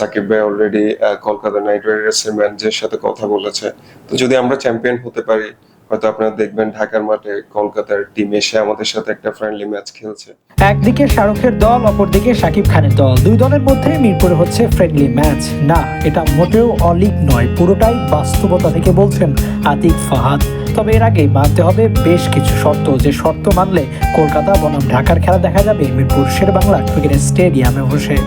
সাকিব ভাই already Kolkata night রাইডার্সের ম্যানেজারের সাথে কথা বলেছে। তো যদি আমরা চ্যাম্পিয়ন হতে পারি, হয়তো আপনারা দেখবেন ঢাকার মাঠে কলকাতার টিম এসে আমাদের সাথে একটা ফ্রেন্ডলি ম্যাচ খেলছে। একদিকে শাহরুখের দল, অপরদিকে শাকিব খানের দল। দুই দলের মধ্যে মিরপুরে হচ্ছে ফ্রেন্ডলি ম্যাচ না, এটা মোটেও অলিক নয়, পুরোটাই বাস্তবতা থেকে বলছেন আতিক ফাহাদ। তবে এর আগেই মানতে হবে বেশ কিছু শর্ত। যে শর্ত মানলে কলকাতা, বনাম ঢাকার খেলা দেখা যাবে মিরপুর শেরবাংলা ক্রিকেট স্টেডিয়ামে বসে।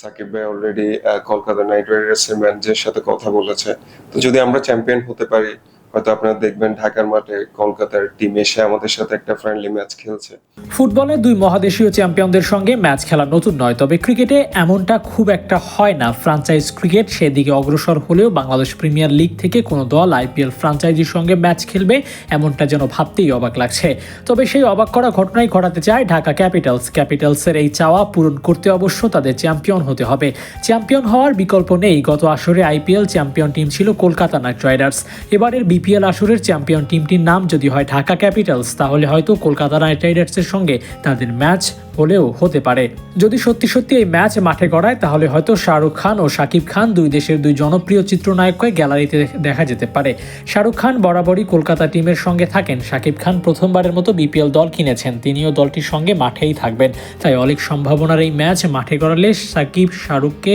সাকিব ভাই অলরেডি কলকাতা নাইট রাইডার্সের ম্যানেজারের সাথে কথা বলেছে। তো যদি আমরা চ্যাম্পিয়ন হতে পারি হয়তো আপনারা দেখবেন ঢাকার মাঠে কলকাতার টিম এসে আমাদের সাথে একটা ফ্রেন্ডলি ম্যাচ খেলছে। ফুটবলে দুই মহাদেশীয় চ্যাম্পিয়নদের সঙ্গে ম্যাচ খেলা নতুন নয়, তবে ক্রিকেটে এমনটা খুব একটা হয় না। ফ্রাঞ্চাইজ ক্রিকেট সেদিকে অগ্রসর হলেও বাংলাদেশ প্রিমিয়ার লিগ থেকে কোনো দল আইপিএল ফ্রাঞ্চাইজির সঙ্গে ম্যাচ খেলবে এমনটা যেন ভাবতেই অবাক লাগছে। তবে সেই অবাক করা ঘটনাই ঘটাতে চায় ঢাকা ক্যাপিটালস। ক্যাপিটালসের এই চাওয়া পূরণ করতে অবশ্য তাদের চ্যাম্পিয়ন হতে হবে। চ্যাম্পিয়ন হওয়ার বিকল্প নেই। গত আসরে আইপিএল চ্যাম্পিয়ন টিম ছিল কলকাতা নাইট রাইডার্স। এবারের বিপিএল আসরের চ্যাম্পিয়ন টিমটির নাম যদি হয় ঢাকা ক্যাপিটালস, তাহলে হয়তো কলকাতা নাইট রাইডার্সের সঙ্গে তাদের ম্যাচ হলেও হতে পারে। যদি সত্যি সত্যি এই ম্যাচ মাঠে গড়ায়, তাহলে হয়তো শাহরুখ খান ও শাকিব খান দুই দেশের দুই জনপ্রিয় চিত্রনায়ককে গ্যালারিতে দেখা যেতে পারে। শাহরুখ খান বরাবরই কলকাতা টিমের সঙ্গে থাকেন। শাকিব খান প্রথমবারের মতো বিপিএল দল কিনেছেন। তিনিও দলটির সঙ্গে মাঠেই থাকবেন। তাই অনেক সম্ভাবনার এই ম্যাচ মাঠে গড়ালে শাকিব শাহরুখকে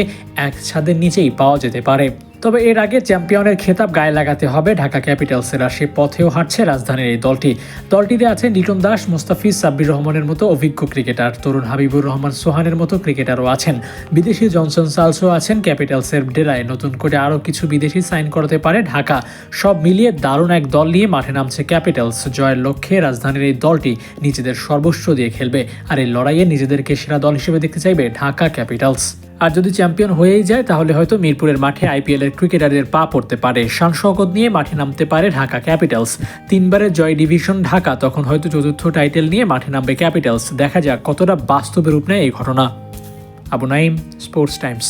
এক ছাদের নিচেই পাওয়া যেতে পারে। তবে এর আগে চ্যাম্পিয়নের খেতাব গায়ে লাগাতে হবে ঢাকা ক্যাপিটালসের আর সে পথেও হাঁটছে রাজধানীর এই দলটি। দলটিতে আছেন লিটন দাস, মুস্তাফিজ, সাব্বির রহমানের মতো অভিজ্ঞ ক্রিকেটার। তরুণ হাবিবুর রহমান সোহানের মতো ক্রিকেটারও আছেন। বিদেশি জনসন সালসও আছেন ক্যাপিটালসের ডেরায়। নতুন করে আরও কিছু বিদেশি সাইন করাতে পারে ঢাকা। সব মিলিয়ে দারুণ এক দল নিয়ে মাঠে নামছে ক্যাপিটালস। জয়ের লক্ষ্যে রাজধানীর এই দলটি নিজেদের সর্বস্ব দিয়ে খেলবে। আর এই লড়াইয়ে নিজেদেরকে সেরা দল হিসেবে দেখতে চাইবে ঢাকা ক্যাপিটালস। আর যদি চ্যাম্পিয়ন হয়েই যায়, তাহলে হয়তো মিরপুরের মাঠে আইপিএল এর ক্রিকেটারদের পা পড়তে পারে। শান শকত নিয়ে মাঠে নামতে পারে ঢাকা ক্যাপিটালস। তিনবারের জয় ডিভিশন ঢাকা, তখন হয়তো চতুর্থ টাইটেল নিয়ে মাঠে নামবে ক্যাপিটালস। দেখা যাক কতটা বাস্তবে রূপ নেয় এই ঘটনা। Abu Naim Sports Times.